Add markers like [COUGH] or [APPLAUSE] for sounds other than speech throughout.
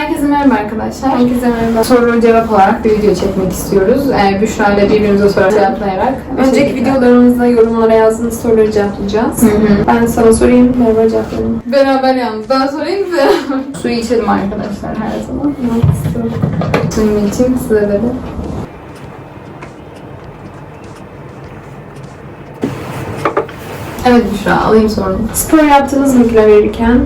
Herkese merhaba arkadaşlar. Herkese merhaba. Soru cevap olarak bir video çekmek istiyoruz. Ee, Büşra ile birbirimize soru cevaplayarak. Önceki videolarımızda yorumlara yazdığınız soruları cevaplayacağız. Hı hı. Ben sana sorayım, merhaba cevaplayalım. Beraber yalnız. Ben sorayım size. [LAUGHS] Suyu içelim arkadaşlar her zaman. Suyumu için size de. Evet Büşra alayım sorunu. Spor yaptınız mı kilo verirken?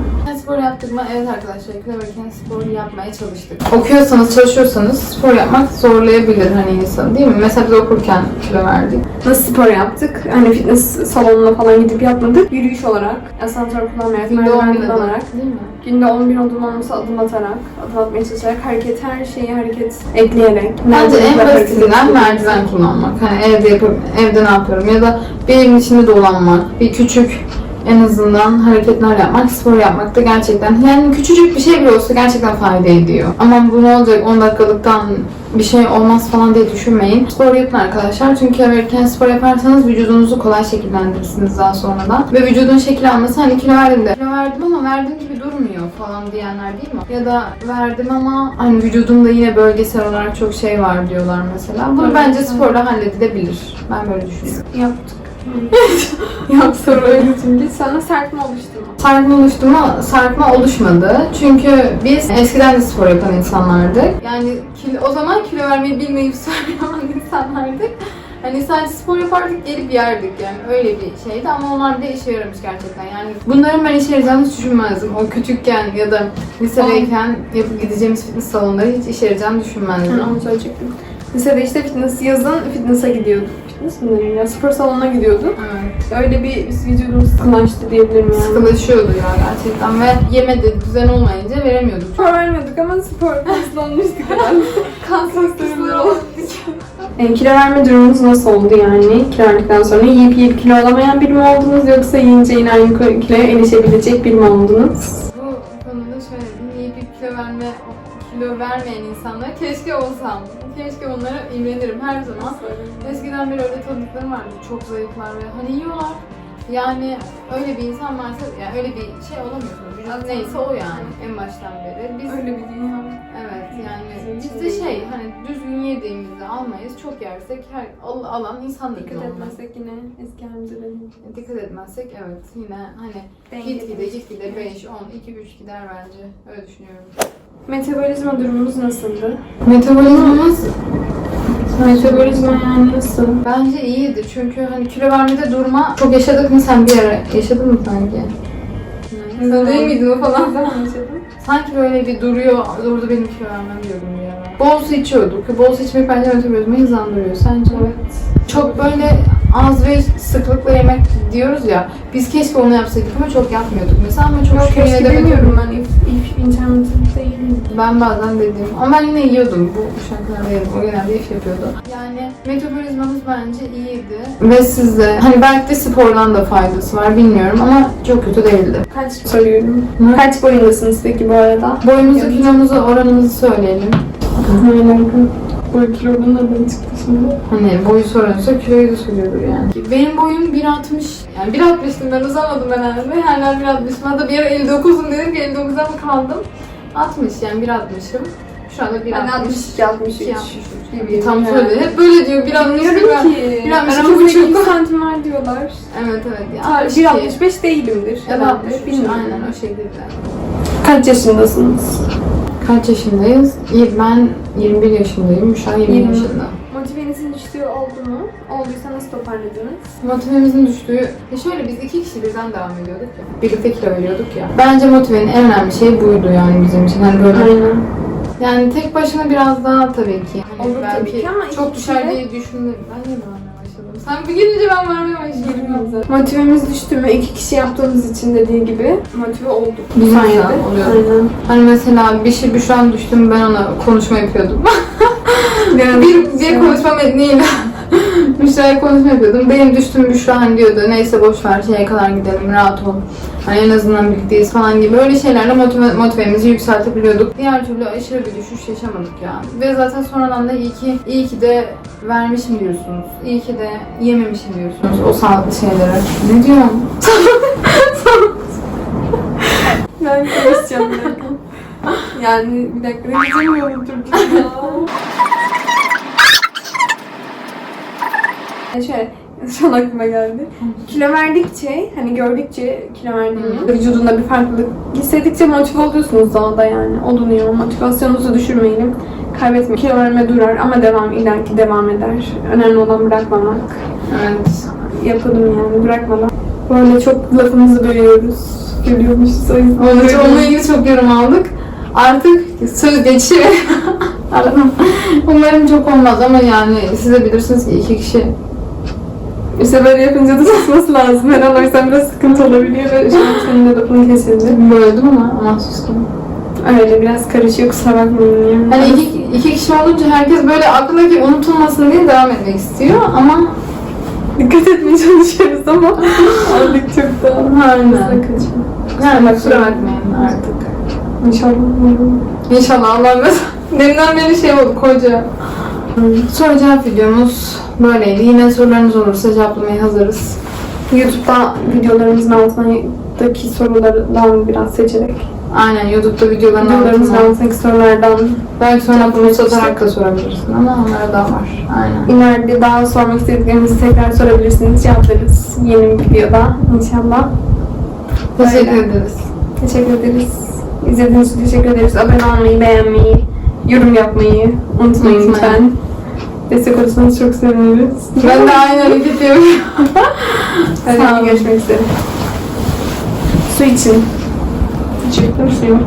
Spor yaptık mı? Evet arkadaşlar verirken spor yapmaya çalıştık. Okuyorsanız, çalışıyorsanız spor yapmak zorlayabilir hani insanı değil mi? Mesela biz okurken kilo verdik. Nasıl spor yaptık? Hani fitness salonuna falan gidip yapmadık. Yürüyüş olarak, asansör kullanarak, Günde merdiven 10 bin adım kullanarak, değil mi? günde 10 bin adım olmasa adım atarak, adım atmaya çalışarak, hareket, her şeyi hareket ekleyerek. Bence en basitinden merdiven kullanmak. Hani evde yapıp, evde ne yapıyorum ya da bir evin içinde dolanmak, bir küçük en azından hareketler yapmak, spor yapmak da gerçekten yani küçücük bir şey bile olsa gerçekten fayda ediyor. Ama bu ne olacak 10 dakikalıktan bir şey olmaz falan diye düşünmeyin. Spor yapın arkadaşlar. Çünkü verirken spor yaparsanız vücudunuzu kolay şekillendirirsiniz daha sonradan. Ve vücudun şekil alması hani kilo verdim de kilo verdim ama verdiğim gibi durmuyor falan diyenler değil mi? Ya da verdim ama hani vücudumda yine bölgesel olarak çok şey var diyorlar mesela. Bunu bence sporla halledilebilir. Ben böyle düşünüyorum. Yaptık. Yap soru öyle Çünkü sana sertme oluştu mu? Sarkma oluştu mu? Sarkma oluşmadı. Çünkü biz eskiden de spor yapan insanlardık. Yani kilo, o zaman kilo vermeyi bilmeyip [LAUGHS] spor yapan insanlardık. Hani sadece spor yapardık gelip yerdik yani öyle bir şeydi ama onlar bile işe yaramış gerçekten yani bunların ben işe yarayacağını hiç düşünmezdim o küçükken ya da lisedeyken yapıp gideceğimiz fitness salonları hiç işe yarayacağını düşünmezdim. Ben onu söyleyecektim. Lisede işte fitness yazın fitness'a gidiyorduk. Fitness mi ya? Spor salonuna gidiyorduk. Evet. Öyle bir biz vücudumuz sıkılaştı diyebilirim yani. Sıkılaşıyordu ya gerçekten ve yemedi düzen olmayınca veremiyorduk. Spor vermiyorduk ama spor paslanmıştık herhalde. [LAUGHS] Kan durumları oldu. E, kilo verme durumunuz nasıl oldu yani? Kilo verdikten sonra yiyip yiyip kilo alamayan biri mi oldunuz yoksa yiyince yine aynı kiloya erişebilecek biri mi oldunuz? Kilo vermeyen insanlara keşke olsam. Keşke onlara imrenirim her zaman. Eskiden beri öyle tanıdıklarım vardı. Çok zayıflar ve hani yiyorlar. Yani öyle bir insan varsa, yani öyle bir şey olamıyorsunuz. Vücut neyse o yani en baştan beri. Biz Öyle bir dünya. evet yani biz de şey hani düzgün yediğimizde almayız. Çok yersek her al- alan insandır. Dikkat etmezsek yine eski halimize dönüyoruz. Dikkat etmezsek evet yine hani git gide git gide 5, 10, 2, 3 gider bence. Öyle düşünüyorum. Metabolizma durumunuz nasıldı? Metabolizmamız Metabolizma yani nasıl? bence iyiydi çünkü hani kilo vermede durma çok yaşadık mı sen bir ara yaşadın mı sanki? Sen değil miydin o falan? zaman yaşadım? Sanki böyle bir duruyor, durdu benim kilo vermem diyordum bir ara. Bol su içiyorduk. Bol su içmek bence metabolizmayı hızlandırıyor. Sence? Evet. Çok böyle az ve sıklıkla yemek diyoruz ya. Biz keşke onu yapsaydık ama çok yapmıyorduk mesela ama çok Yok şükür yine keşke de bilmiyorum ben değilim. Ben bazen dediğim ama ben yine yiyordum. Bu şarkılarda yedim. O genelde iş yapıyordu. Yani metabolizmamız bence iyiydi. Ve sizde hani belki de spordan da faydası var bilmiyorum ama çok kötü değildi. Kaç soruyorum. Hı? Kaç boyundasınız peki bu arada? Boyumuzu, kilomuzu, oranımızı söyleyelim. Aynen. Boy kilonun çıktı şimdi. Hani boyu sorunsa kiloyu da söylüyordur yani. Benim boyum 1.60. Yani 1.60'tım ben uzamadım herhalde. Hala 1.60'ım. Hatta bir ara 59'um dedim ki 59'a mı kaldım? 60 yani 1.60'ım. Şu anda 1.60. Ben 62 63. 63. Tam söyle. Hep böyle diyor 1.60. Bilmiyorum ki. Bir altmış iki Aramızda buçuk. 2 santim var diyorlar. Evet evet. Ya, Ta- 1.65 değilimdir. Ya da herhalde, 63. bilmiyorum. Aynen o şekilde. Kaç yaşındasınız? Kaç yaşındayız? Ben 21 yaşındayım. Müşah 20 Yirmi. yaşında. Motivenizin düştüğü oldu mu? Olduysa nasıl toparladınız? Motivemizin düştüğü... Ya şöyle biz iki kişi birden devam ediyorduk ya. Birlikte kilo veriyorduk ya. Bence motivenin en önemli şeyi buydu yani bizim için. Hani böyle Aynen. Yani tek başına biraz daha tabii ki. Hani Olur tabii ki ama iki çok düşer kişiyle- diye düşündüm. Ben başladım? Sen bir gelince ben bağırmaya başladım. Motivemiz düştü mü? İki kişi yaptığımız için dediği gibi motive olduk. Bu sayede. Aynen. Hani mesela bir şey Büşra'nın düştüm ben ona konuşma yapıyordum. [LAUGHS] bir, bir konuşma metniyle [LAUGHS] Büşra'ya konuşma yapıyordum. Benim düştüm Büşra hani diyordu. Neyse boş ver şeye kadar gidelim rahat ol. Hani en azından birlikteyiz falan gibi öyle şeylerle motive, motivemizi yükseltebiliyorduk. Diğer türlü aşırı bir düşüş yaşamadık yani. Ve zaten sonradan da iyi ki, iyi ki de vermişim diyorsunuz. İyi ki de yememişim diyorsunuz o sağlıklı şeyleri. Ne diyorsun? [LAUGHS] Ben konuşacağım bir dakika. Yani bir dakika ne diyeceğim ya Türkçe ya. Yani şöyle, şu an aklıma geldi. Kilo verdikçe, hani gördükçe kilo verdiğini, vücudunda bir farklılık hissettikçe motive oluyorsunuz daha da yani. Olunuyor. Motivasyonunuzu düşürmeyelim. Kaybetmeyin. Kilo verme durar ama devam, illaki devam eder. Önemli olan bırakmamak. Evet. Yapalım yani, bırakmadan. Böyle çok lafımızı bölüyoruz. Gülüyormuşuz o yüzden. İçin onunla ilgili çok yorum aldık. Artık söz. [LAUGHS] Aradım. Umarım çok olmaz ama yani siz de bilirsiniz ki iki kişi İşte böyle yapınca da susması lazım. Her an o yüzden biraz sıkıntı olabiliyor ve şu an senin de lafın kesildi. böldüm ama mahsus gibi. Öyle biraz karışıyor kusura bakmayın. Hani iki, iki kişi olunca herkes böyle aklındaki unutulmasın diye devam etmek istiyor ama Dikkat etmeye çalışıyoruz ama [LAUGHS] aldık çok da. Aynen. yani kusura bakmayın artık. İnşallah. İnşallah Allah mesela. [LAUGHS] Deminden beri şey oldu koca. Soru cevap videomuz böyleydi. Yine sorularınız olursa cevaplamaya hazırız. YouTube'da videolarımızın altındaki sorulardan biraz seçerek. Aynen YouTube'da videoların Videolarımızın altına. altındaki sorulardan Belki sonra bunu satarak da sorabilirsin ama onlara da var. Aynen. ileride daha sormak istediklerinizi tekrar sorabilirsiniz. Cevaplarız yeni bir videoda inşallah. Teşekkür Böyle. ederiz. Teşekkür ederiz. İzlediğiniz için teşekkür ederiz. Abone olmayı, beğenmeyi, yorum yapmayı unutmayın lütfen. Destek olursanız çok seviniriz. Ben de [LAUGHS] aynı hareket yapıyorum. Hadi Sağ olun. görüşmek üzere. Su için. Teşekkür ederim.